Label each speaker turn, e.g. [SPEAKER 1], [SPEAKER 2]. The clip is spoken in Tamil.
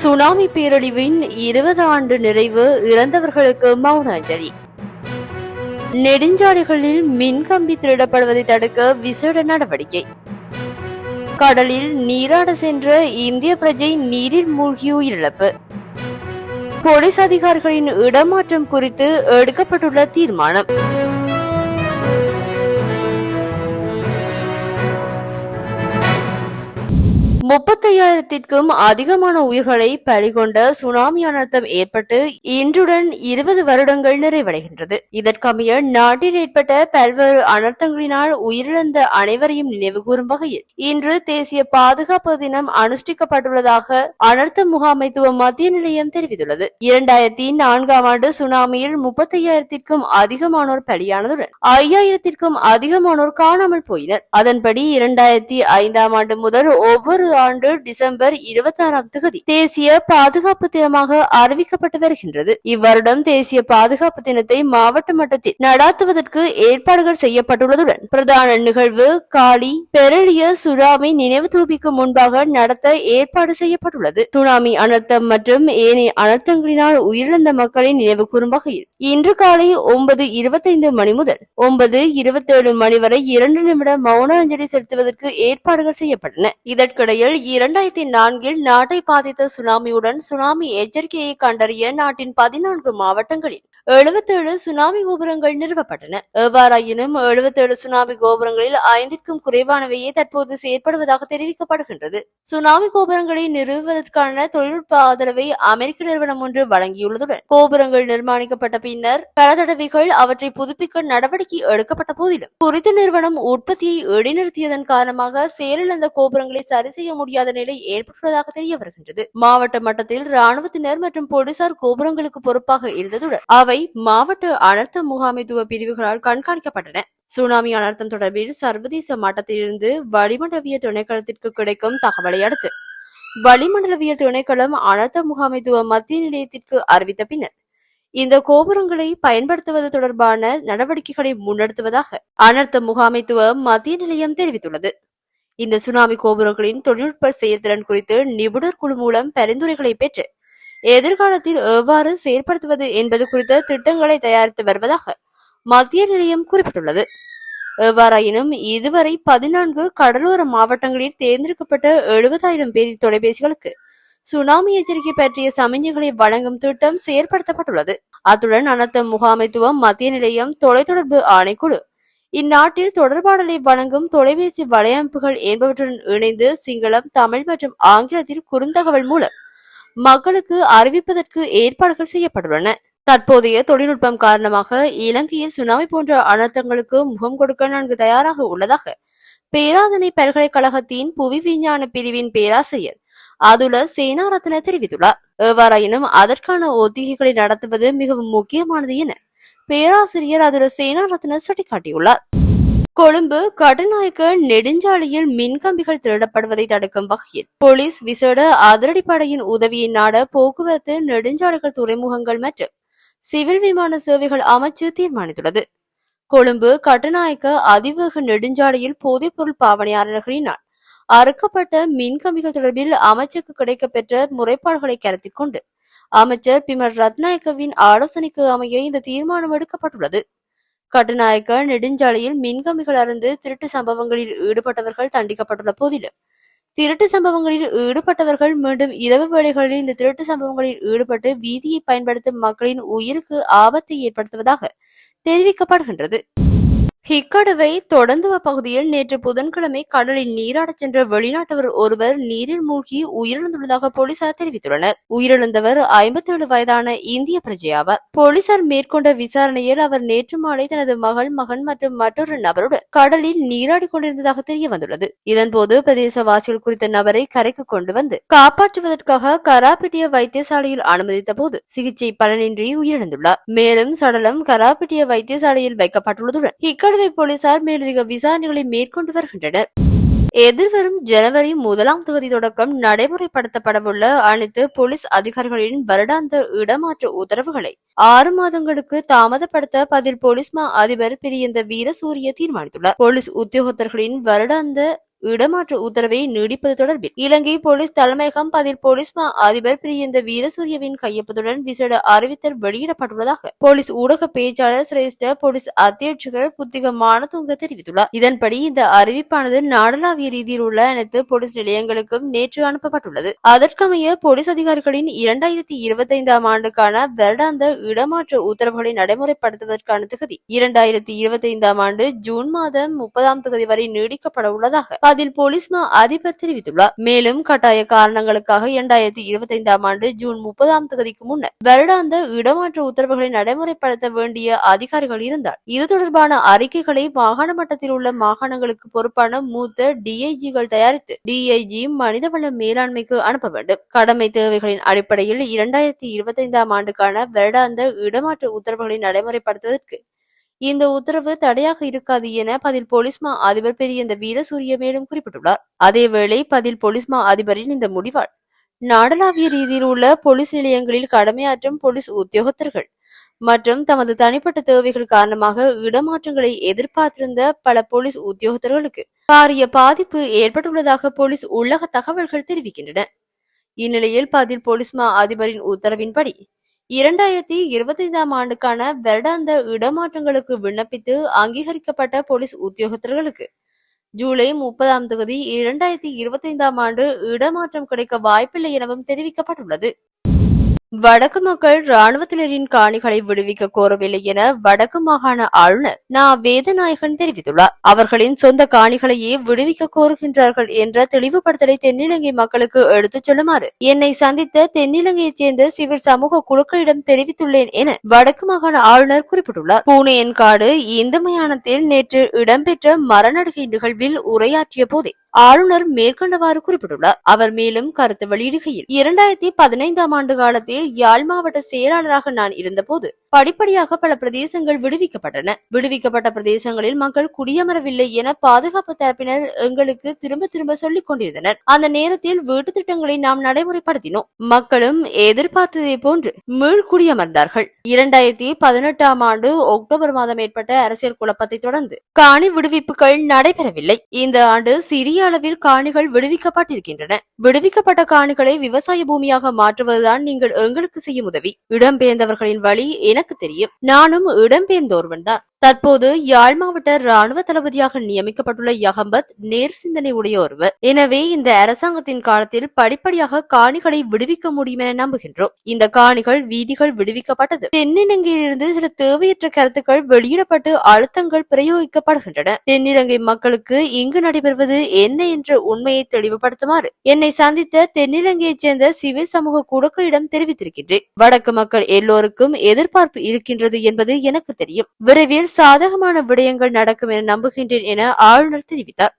[SPEAKER 1] சுனாமி பேரழிவின் இருபது ஆண்டு நிறைவு இறந்தவர்களுக்கு மௌன அஞ்சலி நெடுஞ்சாலைகளில் மின்கம்பி திருடப்படுவதை தடுக்க விசேட நடவடிக்கை. கடலில் நீராட சென்ற இந்திய பிரஜை நீரில் மூழ்கி உயிரிழப்பு. போலீஸ் அதிகாரிகளின் இடமாற்றம் குறித்து எடுக்கப்பட்டுள்ள தீர்மானம். முப்பத்தையாயிரத்திற்கும் அதிகமான உயிர்களை பலிகொண்ட சுனாமி அனர்த்தம் ஏற்பட்டு இன்றுடன் இருபது வருடங்கள் நிறைவடைகின்றது. இதற்கமைய நாட்டில் ஏற்பட்ட பல்வேறு அனர்த்தங்களினால் உயிரிழந்த அனைவரையும் நினைவுகூரும் வகையில் இன்று தேசிய பாதுகாப்பு தினம் அனுஷ்டிக்கப்பட்டுள்ளதாக அனர்த்த முகாமைத்துவ மத்திய நிலையம் தெரிவித்துள்ளது. இரண்டாயிரத்தி நான்காம் ஆண்டு சுனாமியில் முப்பத்தையாயிரத்திற்கும் அதிகமானோர் பலியானதுடன் ஐயாயிரத்திற்கும் அதிகமானோர் காணாமல் போயினர். அதன்படி இரண்டாயிரத்தி ஐந்தாம் ஆண்டு முதல் ஒவ்வொரு ஆண்டு டிசம்பர் இருபத்தி ஆறாம் தேதி தேசிய பாதுகாப்பு தினமாக அறிவிக்கப்பட்டு வருகின்றது. இவ்வருடம் தேசிய பாதுகாப்பு தினத்தை மாவட்ட மட்டத்தில் நடாத்துவதற்கு ஏற்பாடுகள் செய்யப்பட்டுள்ளதுடன் பிரதான நிகழ்வு காளி பெரளிய சுனாமி நினைவு தூபிக்கு முன்பாக நடத்த ஏற்பாடு செய்யப்பட்டுள்ளது. சுனாமி அனர்த்தம் மற்றும் ஏனைய அனர்த்தங்களினால் உயிரிழந்த மக்களை நினைவு கூறும் வகையில் இன்று காலை ஒன்பது இருபத்தைந்து மணி முதல் ஒன்பது இருபத்தேழு மணி வரை இரண்டு நிமிட மௌன அஞ்சலி செலுத்துவதற்கு ஏற்பாடுகள் செய்யப்பட்டன. இதற்கிடையில் இரண்டு இரண்டாயிரத்தி நான்கில் நாட்டை பாதித்த சுனாமியுடன் சுனாமி எச்சரிக்கையை கண்டறிய நாட்டின் பதினான்கு மாவட்டங்களில் எழுபத்தேழு சுனாமி கோபுரங்கள் நிறுவப்பட்டன. எவ்வாறாயினும் எழுபத்தேழு சுனாமி கோபுரங்களில் ஐந்திற்கும் குறைவானவையே தற்போது செயற்படுவதாக தெரிவிக்கப்படுகின்றது. சுனாமி கோபுரங்களை நிறுவுவதற்கான தொழில்நுட்ப ஆதரவை அமெரிக்க நிறுவனம் ஒன்று வழங்கியுள்ளதுடன் கோபுரங்கள் நிர்மாணிக்கப்பட்ட பின்னர் பல தடவைகள் அவற்றை புதுப்பிக்க நடவடிக்கை எடுக்கப்பட்ட போதிலும் குறித்த நிறுவனம் உற்பத்தியை இடைநிறுத்தியதன் காரணமாக செயலிழந்த கோபுரங்களை சரி செய்ய முடியாத நிலை ஏற்பட்டுள்ளதாக தெரிய வருகின்றது. மாவட்ட மட்டத்தில் ராணுவத்தினர் மற்றும் போலீசார் கோபுரங்களுக்கு பொறுப்பாக இருந்ததுடன் அவை மாவட்ட அனர்த்த முகாமைத்துவ பிரிவுகளால் கண்காணிக்கப்பட்டன. சுனாமி அனர்த்தம் தொடர்பில் சர்வதேச மட்டத்திலிருந்து வளிமண்டவிய துணைக்களத்திற்கு கிடைக்கும் தகவலை அடுத்து வளிமண்டலவியல் துணைக்களம் அனர்த்த முகாமைத்துவ மத்திய நிலையத்திற்கு அறிவித்த பின்னர் இந்த கோபுரங்களை பயன்படுத்துவது தொடர்பான நடவடிக்கைகளை முன்னெடுத்துவதாக அனர்த்த முகாமைத்துவ மத்திய நிலையம் தெரிவித்துள்ளது. இந்த சுனாமி கோபுரங்களின் தொழில்நுட்ப செயல்திறன் குறித்து நிபுணர் குழு மூலம் பரிந்துரைகளை பெற்று எதிர்காலத்தில் எவ்வாறு செயற்படுத்துவது என்பது குறித்த திட்டங்களை தயாரித்து வருவதாக மத்திய நிலையம் குறிப்பிட்டுள்ளது. எவ்வாறாயினும் இதுவரை பதினான்கு கடலோர மாவட்டங்களில் தேர்ந்தெடுக்கப்பட்ட எழுபதாயிரம் பேர் தொலைபேசிகளுக்கு சுனாமி எச்சரிக்கை பற்றிய சமிஞ்சைகளை வழங்கும் திட்டம் செயற்படுத்தப்பட்டுள்ளது. அத்துடன் அனர்த்த முகாமைத்துவம் மத்திய நிலையம் தொலைத்தொடர்பு ஆணைக்குழு இந்நாட்டில் தொடர்பாடலை வழங்கும் தொலைபேசி வலையமைப்புகள் என்பவற்றுடன் இணைந்து சிங்களம் தமிழ் மற்றும் ஆங்கிலத்தில் குறுந்தகவல் மூலம் மக்களுக்கு அறிவிப்பதற்கு ஏற்பாடுகள் செய்யப்பட்டுள்ளன. தற்போதைய தொழில்நுட்பம் காரணமாக இலங்கையில் சுனாமி போன்ற அனர்த்தங்களுக்கு முகம் கொடுக்க நன்கு தயாராக உள்ளதாக பேராதனை பல்கலைக்கழகத்தின் புவி விஞ்ஞான பிரிவின் பேராசிரியர் அதுல சேனாரத்ன தெரிவித்துள்ளார். எவ்வாறாயினும் அதற்கான ஒத்திகைகளை நடத்துவது மிகவும் முக்கியமானது என பேராசிரியர் அதில் சேனாரத்ன சுட்டிக்காட்டியுள்ளார். கொழும்பு கடுநாயக்க நெடுஞ்சாலையில் மின்கம்பிகள் திருடப்படுவதை தடுக்கும் வகையில் போலீஸ் விசேட அதிரடிப்படையின் உதவியை நாட போக்குவரத்து நெடுஞ்சாலைகள் துறைமுகங்கள் மற்றும் சிவில் விமான சேவைகள் அமைச்சு தீர்மானித்துள்ளது. கொழும்பு கட்டுநாயக்க அதிவேக நெடுஞ்சாலையில் போதைப்பொருள் பாவனையாளர்களினால் அறுக்கப்பட்ட மின்கம்பிகள் தொடர்பில் அமைச்சுக்கு கிடைக்கப்பெற்ற முறைப்பாடுகளை கருத்தில் கொண்டு அமைச்சர் பிமர் ரத்நாயக்கவின் ஆலோசனைக்கு அமைய இந்த தீர்மானம் எடுக்கப்பட்டுள்ளது. கட்டுநாயக்க நெடுஞ்சாலையில் மின்கம்பிகள் அருந்து திருட்டு சம்பவங்களில் ஈடுபட்டவர்கள் தண்டிக்கப்பட்டுள்ள போதிலும் திருட்டு சம்பவங்களில் ஈடுபட்டவர்கள் மீண்டும் இரவு வேளைகளில் இந்த திருட்டு சம்பவங்களில் ஈடுபட்டு வீதியை பயன்படுத்தும் மக்களின் உயிருக்கு ஆபத்தை ஏற்படுத்துவதாக தெரிவிக்கப்படுகின்றது. ஹிக்கடுவை தொடர்ந்துவ பகுதியில் நேற்று புதன்கிழமை கடலில் நீராடச் சென்ற வெளிநாட்டவர் ஒருவர் நீரில் மூழ்கி உயிரிழந்துள்ளதாக போலீசார் தெரிவித்துள்ளனர். உயிரிழந்தவர் ஐம்பத்தி ஏழு வயதான இந்திய பிரஜையாவார் போலீசார் மேற்கொண்ட விசாரணையில் அவர் நேற்று மாலை தனது மகள் மகன் மற்றும் மற்றொரு நபருடன் கடலில் நீராடிக் கொண்டிருந்ததாக தெரிய வந்துள்ளது இதன்போது பிரதேசவாசிகள் குறித்த நபரை கரைக்கு கொண்டு வந்து காப்பாற்றுவதற்காக கராபிட்டிய வைத்தியசாலையில் அனுமதித்த போது சிகிச்சை பலனின்றி உயிரிழந்துள்ளார். மேலும் சடலம் கராபிட்டிய வைத்தியசாலையில் வைக்கப்பட்டுள்ளதுடன் இக்கடுவை போலீசார் மேலதிக விசாரணைகளை மேற்கொண்டு வருகின்றனர். எதிர்வரும் ஜனவரி முதலாம் தொகுதி தொடக்கம் நடைமுறைப்படுத்தப்படவுள்ள அனைத்து போலீஸ் அதிகாரிகளின் வருடாந்த இடமாற்ற உத்தரவுகளை ஆறு மாதங்களுக்கு தாமதப்படுத்த பதில் போலீஸ் மா அதிபர் பிரியந்த வீரசூரிய தீர்மானித்துள்ளார். போலீஸ் உத்தியோகத்தர்களின் வருடாந்த இடமாற்ற உத்தரவை நீடிப்பது தொடர்பில் இலங்கை போலீஸ் தலைமையகம் பதில் போலீஸ் மா அதிபர் பிரியந்த வீரசூரியவின் கையொப்பத்துடன் விசேட அறிவித்தல் வெளியிடப்பட்டுள்ளதாக போலீஸ் ஊடக பேச்சாளர் சிரேஷ்ட போலீஸ் அத்தியட்சகர் புத்திக மானதுங்க தெரிவித்துள்ளார். இதன்படி இந்த அறிவிப்பானது நாடளாவிய ரீதியில் உள்ள அனைத்து போலீஸ் நிலையங்களுக்கும் நேற்று அனுப்பப்பட்டுள்ளது. அதற்கமைய போலீஸ் அதிகாரிகளின் இரண்டாயிரத்தி இருபத்தி ஐந்தாம் ஆண்டுக்கான வருடாந்த இடமாற்ற உத்தரவுகளை நடைமுறைப்படுத்துவதற்கான தகுதி இரண்டாயிரத்தி இருபத்தி ஐந்தாம் ஆண்டு ஜூன் மாதம் முப்பதாம் தொகுதி வரை நீடிக்கப்பட உள்ளதாக அதில் போலீஸ் மா அதிபர் தெரிவித்துள்ளார். மேலும் கட்டாய காரணங்களுக்காக இரண்டாயிரத்தி இருபத்தி ஐந்தாம் ஆண்டு ஜூன் முப்பதாம் தேதிக்கு முன்னர் வருடாந்த இடமாற்ற உத்தரவுகளை நடைமுறைப்படுத்த வேண்டிய அதிகாரிகள் இருந்தால் இது தொடர்பான அறிக்கைகளை மாகாண மட்டத்தில் உள்ள மாகாணங்களுக்கு பொறுப்பான மூத்த டிஐஜிகள் தயாரித்து டிஐஜி மனிதவள மேலாண்மைக்கு அனுப்ப வேண்டும். கடமை தேவைகளின் அடிப்படையில் இரண்டாயிரத்தி இருபத்தி ஐந்தாம் ஆண்டுக்கான வருடாந்த இடமாற்ற உத்தரவுகளை நடைமுறைப்படுத்துவதற்கு இந்த உத்தரவு தடையாக இருக்காது என பதில் போலீஸ்மா அதிபர் அதிபர் பெரியந்த வீரசூரிய மேலும் குறிப்பிட்டுள்ளார். அதேவேளை பதில் போலீஸ்மா அதிபரின் இந்த முடிவால் நாடளாவிய ரீதியில் உள்ள போலீஸ் நிலையங்களில் கடமையாற்றும் போலீஸ் உத்தியோகத்தர்கள் மற்றும் தமது தனிப்பட்ட தேவைகள் காரணமாக இடமாற்றங்களை எதிர்பார்த்திருந்த பல போலீஸ் உத்தியோகத்தர்களுக்கு பாரிய பாதிப்பு ஏற்பட்டுள்ளதாக போலீஸ் உள்ளக தகவல்கள் தெரிவிக்கின்றன. இந்நிலையில் பதில் போலீஸ் மா அதிபரின் உத்தரவின்படி இரண்டாயிரத்தி இருபத்தி ஐந்தாம் ஆண்டுக்கான வருடாந்த இடமாற்றங்களுக்கு விண்ணப்பித்து அங்கீகரிக்கப்பட்ட போலீஸ் உத்தியோகத்தர்களுக்கு ஜூலை முப்பதாம் தேதி இரண்டாயிரத்தி இருபத்தி ஐந்தாம் ஆண்டு இடமாற்றம் கிடைக்க வாய்ப்பில்லை எனவும் தெரிவிக்கப்பட்டுள்ளது. வடக்கு மக்கள் ராணுவத்தினரின் காணிகளை விடுவிக்க கோரவில்லை என வடக்கு மாகாண ஆளுநர் நா. வேதநாயகன் தெரிவித்துள்ளார். அவர்களின் சொந்த காணிகளையே விடுவிக்க கோருகின்றார்கள் என்ற தெளிவுபடுத்தலை தென்னிலங்கை மக்களுக்கு எடுத்துச் சொல்லுமாறு என்னை சந்தித்த தென்னிலங்கையைச் சேர்ந்த சிவில் சமூக குழுக்களிடம் தெரிவித்துள்ளேன் என வடக்கு மாகாண ஆளுநர் குறிப்பிட்டுள்ளார். பூனேயன்காடு இந்து மயானத்தில் நேற்று இடம்பெற்ற மரநடுகை நிகழ்வில் உரையாற்றிய போதே ஆளுநர் மேற்கண்டவாறு குறிப்பிட்டுள்ளார். அவர் மேலும் கருத்து வெளியிடுகையில் இரண்டாயிரத்தி பதினைந்தாம் ஆண்டு காலத்தில் யாழ் மாவட்ட செயலாளராக நான் இருந்தபோது படிப்படியாக பல பிரதேசங்கள் விடுவிக்கப்பட்டன. விடுவிக்கப்பட்ட பிரதேசங்களில் மக்கள் குடியமரவில்லை என பாதுகாப்பு தரப்பினர் எங்களுக்கு திரும்ப திரும்ப சொல்லிக் கொண்டிருந்தனர். அந்த நேரத்தில் வீட்டு திட்டங்களை நாம் நடைமுறைப்படுத்தினோம். மக்களும் எதிர்பார்த்ததை போன்று மீள் குடியமர்ந்தார்கள். இரண்டாயிரத்தி பதினெட்டாம் ஆண்டு அக்டோபர் மாதம் ஏற்பட்ட அரசியல் குழப்பத்தை தொடர்ந்து காணி விடுவிப்புகள் நடைபெறவில்லை. இந்த ஆண்டு சிறிய அளவில் காணிகள் விடுவிக்கப்பட்டிருக்கின்றன. விடுவிக்கப்பட்ட காணிகளை விவசாய பூமியாக மாற்றுவதுதான் நீங்கள் எங்களுக்கு செய்யும் உதவி. இடம்பெயர்ந்தவர்களின் வழி எனக்கு தெரியும். நானும் இடம்பெயர்ந்தோர்வன் தான். தற்போது யாழ் மாவட்ட ராணுவ தளபதியாக நியமிக்கப்பட்டுள்ள யகம்பத் நேர் சிந்தனை உடைய ஒருவர் எனவே இந்த அரசாங்கத்தின் காலத்தில் படிப்படியாக காணிகளை விடுவிக்க முடியும் என நம்புகின்றோம். இந்த காணிகள் வீதிகள் விடுவிக்கப்பட்டது. தென்னிலங்கையிலிருந்து சில தேவையற்ற கருத்துக்கள் வெளியிடப்பட்டு அழுத்தங்கள் பிரயோகிக்கப்படுகின்றன. தென்னிலங்கை மக்களுக்கு இங்கு நடைபெறுவது என்ன என்ற உண்மையை தெளிவுபடுத்துமாறு என்னை சந்தித்த தென்னிலங்கையைச் சேர்ந்த சிவில் சமூக குழுக்களிடம் தெரிவித்திருக்கின்றேன். வடக்கு மக்கள் எல்லோருக்கும் எதிர்பார்ப்பு இருக்கின்றது என்பது எனக்கு தெரியும். விரைவில் சாதகமான விடயங்கள் நடக்கும் என நம்புகின்றேன் என ஆளுநர் தெரிவித்தார்.